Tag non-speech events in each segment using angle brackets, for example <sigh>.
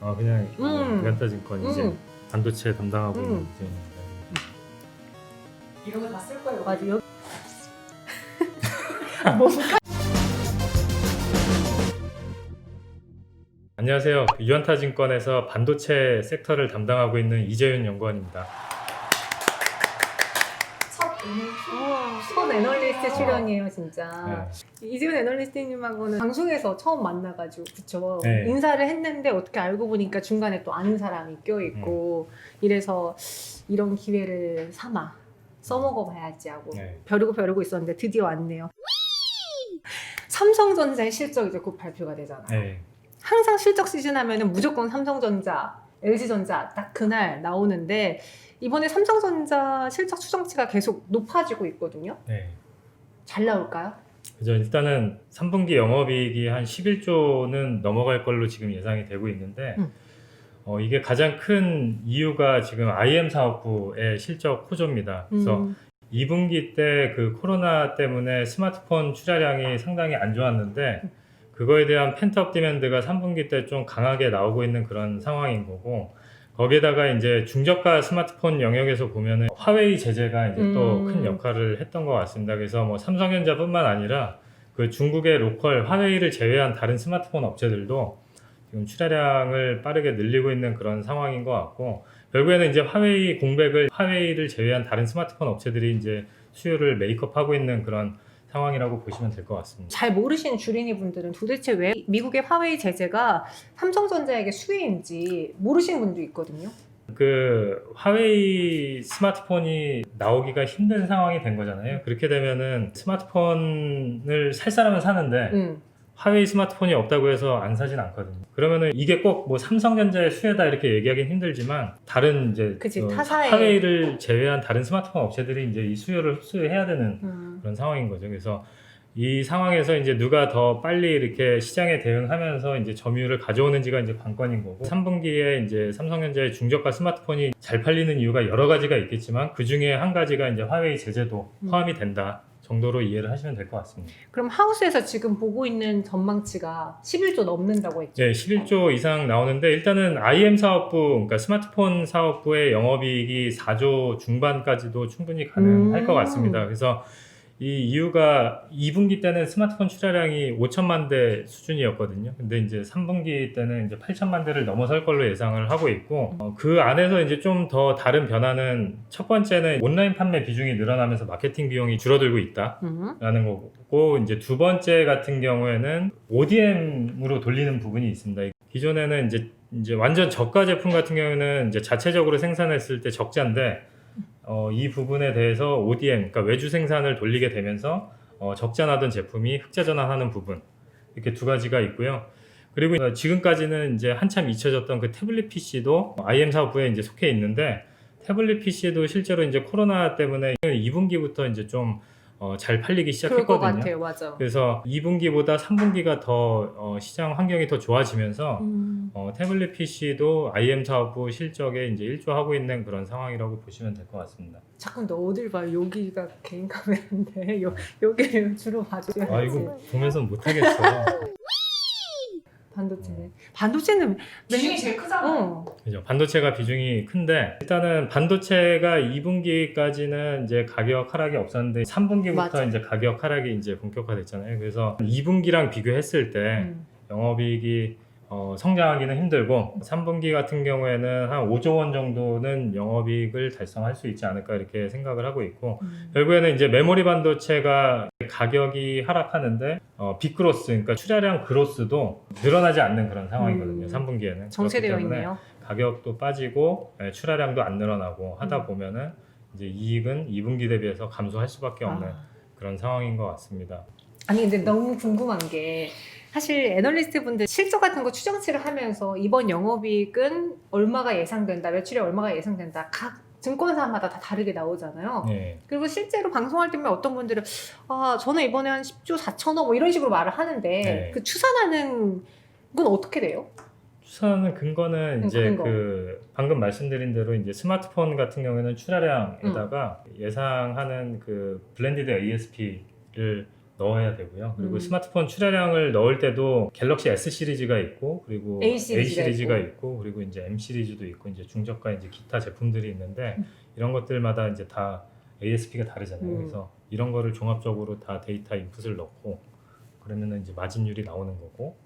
아 그냥 음. 유한타증권 이제 음. 반도체 담당하고 있는 음. 이재현입니다. 이런 거 다 쓸 거예요. 맞아 여기 뭔가 <laughs> 안녕하세요. 그 유한타증권에서 반도체 섹터를 담당하고 있는 이재윤 연구원입니다. 우와, 첫 애널리스트 출연이에요 진짜 네. 이지훈 애널리스트님하고는 방송에서 처음 만나가지고 그쵸 네. 인사를 했는데 어떻게 알고 보니까 중간에 또 아는 사람이 껴있고 이래서 이런 기회를 삼아 써먹어 봐야지 하고 네. 벼르고 벼르고 있었는데 드디어 왔네요 <laughs> 삼성전자의 실적 이제 곧 발표가 되잖아요 네. 항상 실적 시즌 하면은 무조건 삼성전자, LG전자 딱 그날 나오는데 이번에 삼성전자 실적 추정치가 계속 높아지고 있거든요. 네. 잘 나올까요? 그죠. 일단은 3분기 영업이익이 한 11조는 넘어갈 걸로 지금 예상이 되고 있는데 음. 어, 이게 가장 큰 이유가 지금 IM 사업부의 실적 호조입니다. 그래서 음, 2분기 때 그 코로나 때문에 스마트폰 출하량이 상당히 안 좋았는데 그거에 대한 펜트업 디맨드가 3분기 때 좀 강하게 나오고 있는 그런 상황인 거고 거기에다가 이제 중저가 스마트폰 영역에서 보면은 화웨이 제재가 이제 또 음. 큰 역할을 했던 것 같습니다. 그래서 뭐 삼성전자뿐만 아니라 그 중국의 로컬 화웨이를 제외한 다른 스마트폰 업체들도 지금 출하량을 빠르게 늘리고 있는 그런 상황인 것 같고 결국에는 이제 화웨이 공백을 화웨이를 제외한 다른 스마트폰 업체들이 이제 수요를 메이크업하고 있는 그런 상황이라고 보시면 될 것 같습니다. 잘 모르시는 주린이 분들은 도대체 왜 미국의 화웨이 제재가 삼성전자에게 수혜인지 모르시는 분도 있거든요. 그 화웨이 스마트폰이 나오기가 힘든 상황이 된 거잖아요. 그렇게 되면은 스마트폰을 살 사람은 사는데 음, 화웨이 스마트폰이 없다고 해서 안 사진 않거든요. 그러면은 이게 꼭 뭐 삼성전자의 수혜다 이렇게 얘기하기는 힘들지만 다른 이제 그치, 그 타사의- 화웨이를 제외한 다른 스마트폰 업체들이 이제 이 수요를 흡수해야 되는 음. 그런 상황인 거죠. 그래서 이 상황에서 이제 누가 더 빨리 이렇게 시장에 대응하면서 이제 점유율을 가져오는지가 이제 관건인 거고 3분기에 이제 삼성전자의 중저가 스마트폰이 잘 팔리는 이유가 여러 가지가 있겠지만 그 중에 한 가지가 이제 화웨이 제재도 음. 포함이 된다 정도로 이해를 하시면 될 것 같습니다. 그럼 하우스에서 지금 보고 있는 전망치가 11조 넘는다고 했죠. 네, 11조 이상 나오는데 일단은 IM 사업부, 그러니까 스마트폰 사업부의 영업이익이 4조 중반까지도 충분히 가능할 음. 것 같습니다. 그래서 이 이유가 2분기 때는 스마트폰 출하량이 5천만 대 수준이었거든요. 근데 이제 3분기 때는 이제 8천만 대를 넘어설 걸로 예상을 하고 있고 어, 그 안에서 이제 좀 더 다른 변화는 첫 번째는 온라인 판매 비중이 늘어나면서 마케팅 비용이 줄어들고 있다. 음. 라는 거고 이제 두 번째 같은 경우에는 ODM으로 돌리는 부분이 있습니다. 기존에는 이제 이제 완전 저가 제품 같은 경우에는 이제 자체적으로 생산했을 때 적자인데 어, 이 부분에 대해서 ODM 그러니까 외주 생산을 돌리게 되면서 어, 적자 나던 제품이 흑자 전환하는 부분 이렇게 두 가지가 있고요. 그리고 어, 지금까지는 이제 한참 잊혀졌던 그 태블릿 PC도 IM 사업부에 이제 속해 있는데 태블릿 PC도 실제로 이제 코로나 때문에 2분기부터 이제 좀 어, 잘 팔리기 시작했거든요. 같아요, 맞아. 그래서 2분기보다 3분기가 더 어, 시장 환경이 더 좋아지면서 음. 어, 태블릿 PC도 IM 사업부 실적에 이제 일조하고 있는 그런 상황이라고 보시면 될 것 같습니다. 자꾸 너 어딜 봐 여기가 개인 카메라인데 여, 여기를 주로 봐줘야지 아 이거 보면서 못하겠어. 반도체는 반도체는 비중이 맨- 제일 크잖아요. 어. 그죠. 반도체가 비중이 큰데 일단은 반도체가 2분기까지는 이제 가격 하락이 없었는데 3분기부터 맞아. 이제 가격 하락이 이제 본격화됐잖아요. 그래서 2분기랑 비교했을 때 음. 영업이익이 어, 성장하기는 힘들고 3분기 같은 경우에는 한 5조 원 정도는 영업이익을 달성할 수 있지 않을까 이렇게 생각을 하고 있고 음. 결국에는 이제 메모리 반도체가 가격이 하락하는데 어, 빅그로스 그러니까 출하량 그로스도 늘어나지 않는 그런 상황이거든요. 음. 3분기에는 정체되어 있네요. 가격도 빠지고 예, 출하량도 안 늘어나고 하다 음. 보면은 이제 이익은 2분기 대비해서 감소할 수밖에 없는 아. 그런 상황인 것 같습니다. 아니 근데 너무 궁금한 게 사실 애널리스트 분들 실적 같은 거 추정치를 하면서 이번 영업이익은 얼마가 예상된다, 매출이 얼마가 예상된다. 각 증권사마다 다 다르게 나오잖아요. 네. 그리고 실제로 방송할 때면 어떤 분들은 아 저는 이번에 한 10조 4천억 뭐 이런 식으로 말을 하는데 네. 그 추산하는 건 어떻게 돼요? 추산하는 근거는 음, 이제 근거. 그 방금 말씀드린 대로 이제 스마트폰 같은 경우에는 출하량에다가 음. 예상하는 그 블렌디드 ASP를 넣어야 되고요. 그리고 음. 스마트폰 출하량을 넣을 때도 갤럭시 S 시리즈가 있고 그리고 A 시리즈가. 있고. 그리고 이제 M 시리즈도 있고 이제 중저가 이제 기타 제품들이 있는데 음. 이런 것들마다 이제 다 ASP가 다르잖아요. 음. 그래서 이런 거를 종합적으로 다 데이터 인풋을 넣고 그러면은 이제 마진율이 나오는 거고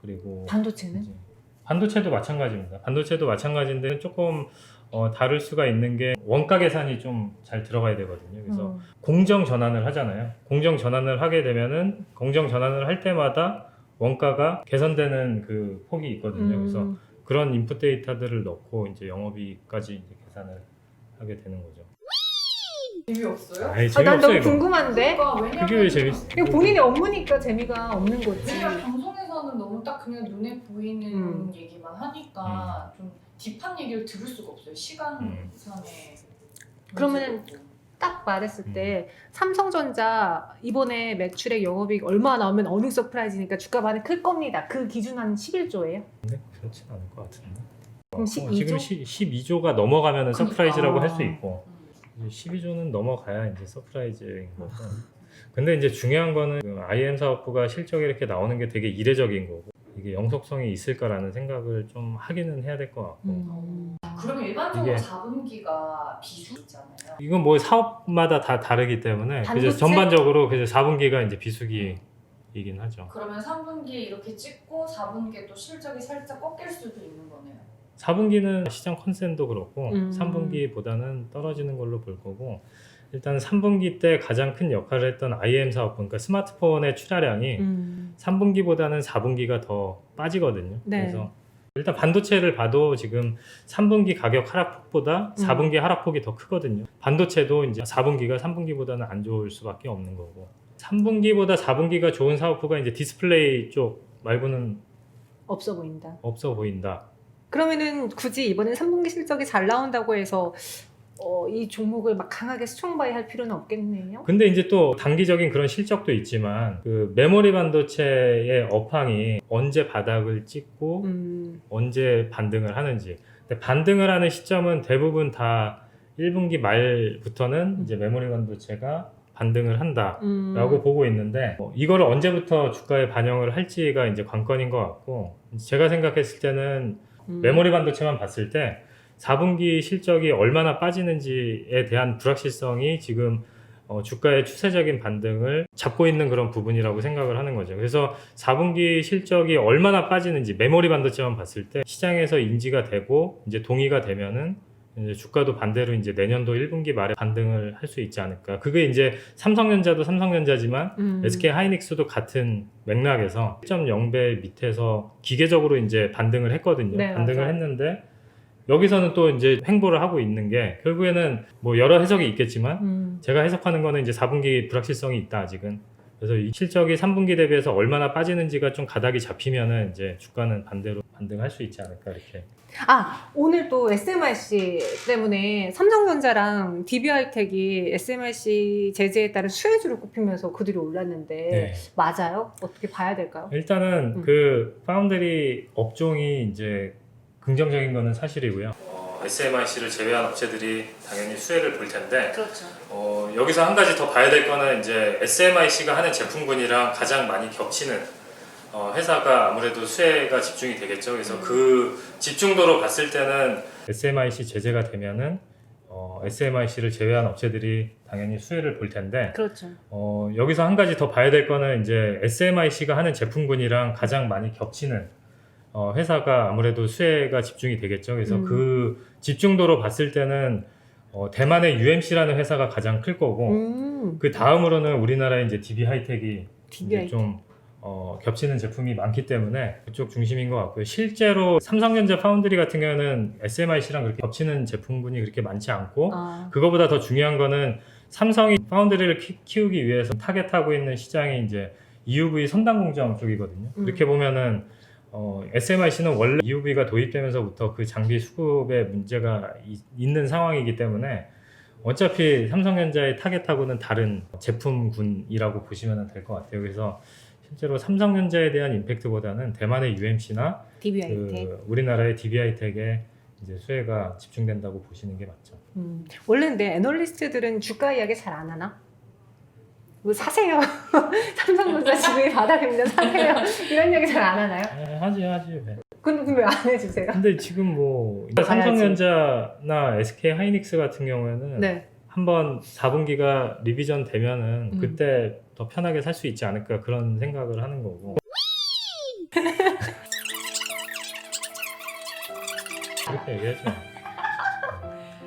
그리고 반도체는? 반도체도 마찬가지입니다. 반도체도 마찬가지인데 조금 어, 다를 수가 있는 게 원가 계산이 좀 잘 들어가야 되거든요. 그래서 음. 공정 전환을 하잖아요. 공정 전환을 하게 되면은 공정 전환을 할 때마다 원가가 개선되는 그 폭이 있거든요. 그래서 음. 그런 인풋 데이터들을 넣고 이제 영업이익까지 이제 계산을 하게 되는 거죠. 재미없어요? 아이 아, 난 재미없어 너무 이거. 궁금한데? 그러니까 왜냐면 그게 왜 재밌어? 이거 본인의 업무니까 재미가 없는 거지. 왜냐면 방송에서는 너무 딱 그냥 눈에 보이는 음. 얘기만 하니까 좀 딥한 얘기를 들을 수가 없어요. 시간상의 그러면은 문제도 있고. 딱 말했을 음. 때 삼성전자 이번에 매출액 영업이익 얼마 나오면 어느 서프라이즈니까 주가 반응 클 겁니다. 그 기준 한 11조예요? 근데 그렇진 않을 것 같은데. 그럼 어, 12조? 지금 12조가 넘어가면 은 그러니까. 서프라이즈라고 할 수 있고 음. 12조는 넘어가야 이제 서프라이즈인 거고. 근데 이제 중요한 거는 그 IM 사업부가 실적이 이렇게 나오는 게 되게 이례적인 거고 이게 영속성이 있을까라는 생각을 좀 하기는 해야 될 것 같고 음. 그러면 일반적으로 이게- 4분기가 비수 있잖아요. 이건 뭐 사업마다 다 다르기 때문에 반도체? 그래서 전반적으로 그래서 4분기가 이제 비수기이긴 하죠. 그러면 3분기 이렇게 찍고 4분기에 또 실적이 살짝 꺾일 수도 있는 거네요. 4분기는 시장 컨센도 그렇고 음. 3분기보다는 떨어지는 걸로 볼 거고 일단 3분기 때 가장 큰 역할을 했던 IM 사업부 그러니까 스마트폰의 출하량이 음. 3분기보다는 4분기가 더 빠지거든요. 네. 그래서 일단 반도체를 봐도 지금 3분기 가격 하락폭보다 음. 4분기 하락폭이 더 크거든요. 반도체도 이제 4분기가 3분기보다는 안 좋을 수밖에 없는 거고 3분기보다 4분기가 좋은 사업부가 이제 디스플레이 쪽 말고는 없어 보인다. 없어 보인다. 그러면은 굳이 이번에 3분기 실적이 잘 나온다고 해서 어, 이 종목을 막 강하게 수총바이 할 필요는 없겠네요. 근데 이제 또 단기적인 그런 실적도 있지만 그 메모리 반도체의 업황이 언제 바닥을 찍고 음. 언제 반등을 하는지. 근데 반등을 하는 시점은 대부분 다 1분기 말부터는 이제 메모리 반도체가 반등을 한다라고 음. 보고 있는데 뭐 이거를 언제부터 주가에 반영을 할지가 이제 관건인 것 같고 제가 생각했을 때는 음. 메모리 반도체만 봤을 때 4분기 실적이 얼마나 빠지는지에 대한 불확실성이 지금 어, 주가의 추세적인 반등을 잡고 있는 그런 부분이라고 생각을 하는 거죠. 그래서 4분기 실적이 얼마나 빠지는지 메모리 반도체만 봤을 때 시장에서 인지가 되고 이제 동의가 되면은 주가도 반대로 이제 내년도 1분기 말에 반등을 할 수 있지 않을까. 그게 이제 삼성전자도 삼성전자지만 음. SK 하이닉스도 같은 맥락에서 1.0배 밑에서 기계적으로 이제 반등을 했거든요. 네, 반등을 맞아요. 했는데 여기서는 또 이제 횡보를 하고 있는 게 결국에는 뭐 여러 해석이 있겠지만 음. 제가 해석하는 거는 이제 4분기 불확실성이 있다 아직은. 그래서 이 실적이 3분기 대비해서 얼마나 빠지는지가 좀 가닥이 잡히면은 이제 주가는 반대로 반등할 수 있지 않을까 이렇게. 아 오늘 또 SMRC 때문에 삼성전자랑 DB하이텍이 SMRC 제재에 따른 수혜주를 꼽히면서 그들이 올랐는데 네. 맞아요? 어떻게 봐야 될까요? 일단은 음. 그 파운드리 업종이 이제 긍정적인 거는 사실이고요. SMIC를 제외한 업체들이 당연히 수혜를 볼 텐데 그렇죠. 어, 여기서 한 가지 더 봐야 될 거는 이제 SMIC가 하는 제품군이랑 가장 많이 겹치는 어, 회사가 아무래도 수혜가 집중이 되겠죠. 그래서 음. 그 집중도로 봤을 때는 SMIC 제재가 되면은 어, SMIC를 제외한 업체들이 당연히 수혜를 볼 텐데 그렇죠. 어, 여기서 한 가지 더 봐야 될 거는 이제 SMIC가 하는 제품군이랑 가장 많이 겹치는 어, 회사가 아무래도 수혜가 집중이 되겠죠. 그래서 음. 그 집중도로 봤을 때는 어, 대만의 UMC라는 회사가 가장 클 거고 음. 그 다음으로는 우리나라의 이제 DB 하이텍이 DB 이제 하이텍. 좀 어, 겹치는 제품이 많기 때문에 그쪽 중심인 것 같고요. 실제로 삼성전자 파운드리 같은 경우는 SMIC랑 그렇게 겹치는 제품군이 그렇게 많지 않고 아. 그거보다 더 중요한 거는 삼성이 파운드리를 키, 키우기 위해서 타겟하고 있는 시장이 이제 EUV 선단 공정 쪽이거든요. 음. 이렇게 보면은 어, SMIC는 원래 EUV가 도입되면서부터 그 장비 수급에 문제가 이- 있는 상황이기 때문에 어차피 삼성전자의 타겟하고는 다른 제품군이라고 보시면 될 것 같아요. 그래서 실제로 삼성전자에 대한 임팩트보다는 대만의 UMC나. 그 우리나라의 DB하이텍에 이제 수혜가 집중된다고 보시는 게 맞죠. 음. 원래 근데 애널리스트들은 주가 이야기 잘 안 하나? 뭐 사세요. 삼성전자 지분이 바닥입니다. 사세요. <laughs> 이런 얘기 잘 안 하나요? 에, 하지 하지. 왜. 근데 왜안 해주세요? 근데 지금 뭐 봐야지. 삼성전자나 SK 하이닉스 같은 경우에는 네. 한번 4분기가 리비전 되면은 음. 그때 더 편하게 살 수 있지 않을까 그런 생각을 하는 거고. <laughs> 그렇게 얘기하죠.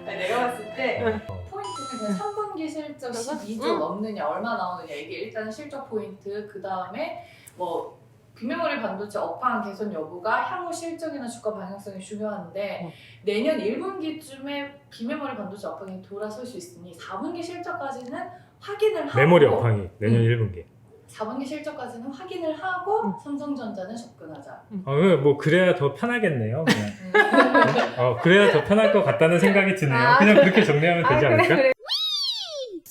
내가 봤을 때 응. 포인트는 그냥 3분기 실적 그래서? 12조 응. 넘느냐 얼마 나오느냐 이게 일단 실적 포인트 그 다음에 뭐 비메모리 반도체 업황 개선 여부가 향후 실적이나 주가 방향성이 중요한데 응. 내년 1분기쯤에 비메모리 반도체 업황이 돌아설 수 있으니 4분기 실적까지는 확인을 하고 메모리 업황이 내년 음. 1분기. 4분기 실적까지는 확인을 하고 응. 삼성전자는 접근하자. 어, 뭐 그래야 더 편하겠네요. 그냥. 음. 어, 그래야 더 편할 것 같다는 생각이 드네요. 아, 그냥 그렇게 정리하면 아 되지 그래 않을까? 그래.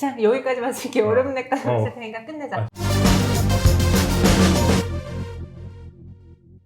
자 여기까지만 쓸게 어. 어렵네까지 어. 쓸 테니까 끝내자. 아.